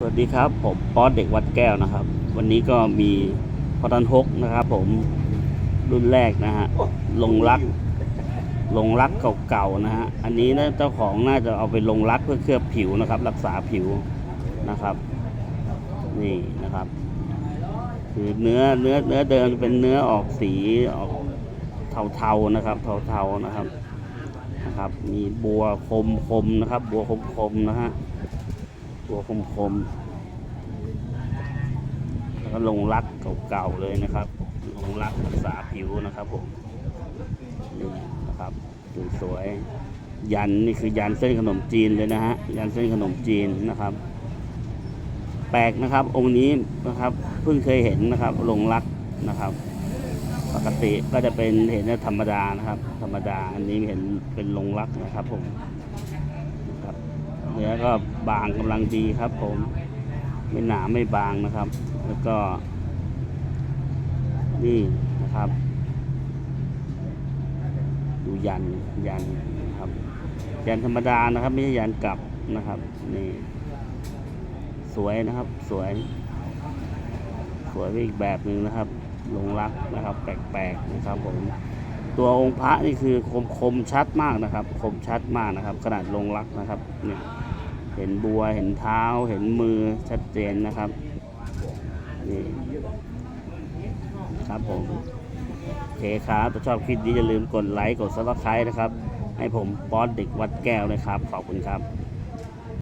สวัสดีครับผมป๊อตเด็กวัดแก้วนะครับ วันนี้ก็มีพอตันฮกนะครับ ผมรุ่นแรกนะฮะลงรักลงรักเก่าๆนะฮะอันนี้นะเจ้าของน่าจะเอาไปลงรักเพื่อเคลือบผิวนะครับ รักษาผิวนะครับ นี่นะครับ คือเนื้อเนื้อเนื้อเดิมเป็นเนื้อออกสีออกเทาๆนะครับ เทาๆนะครับนะครับ มีบัวคมคมๆนะครับ บัวคมคมๆนะฮะ ตัวคมคมๆแล้วก็ลงรักเก่าๆเลยนะครับ ลงรักรักษาผิวนะครับผมนี่นะครับสวยๆยันนี่คือยันเส้นขนมจีนเลยนะฮะยันเส้นขนมจีนนะครับ แปลกนะครับ องค์นี้นะครับเพิ่งเคยเห็นนะครับ ลงรักนะครับ ปกติก็จะเป็นเห็นธรรมดานะครับ ธรรมดาอันนี้เห็นเป็นลงรักนะครับผม เนื้อก็บางกำลังดีครับ ผม ไม่หนาไม่บางนะครับ แล้วก็ นี่นะครับ ดูยันยันนะครับยันธรรมดานะครับ ไม่ใช่ยันกลับนะครับ นี่ สวยนะครับ สวย สวยไปอีกแบบหนึ่งนะครับลงรักนะครับ แปลกๆนะครับผม ตัวองค์พระนี่คือคมคมชัดมากนะครับ คมชัดมากนะครับ ขนาดลงรักนะครับเนี่ยเห็นบัวเห็นเท้าเห็นมือชัดเจนนะครับนี่ครับผมโอเคครับถ้าชอบคลิปนี้อย่าลืมกดไลค์กดซับสไครต์นะครับ ให้ผมป๊อตเด็กวัดแก้วเลยครับ ขอบคุณครับ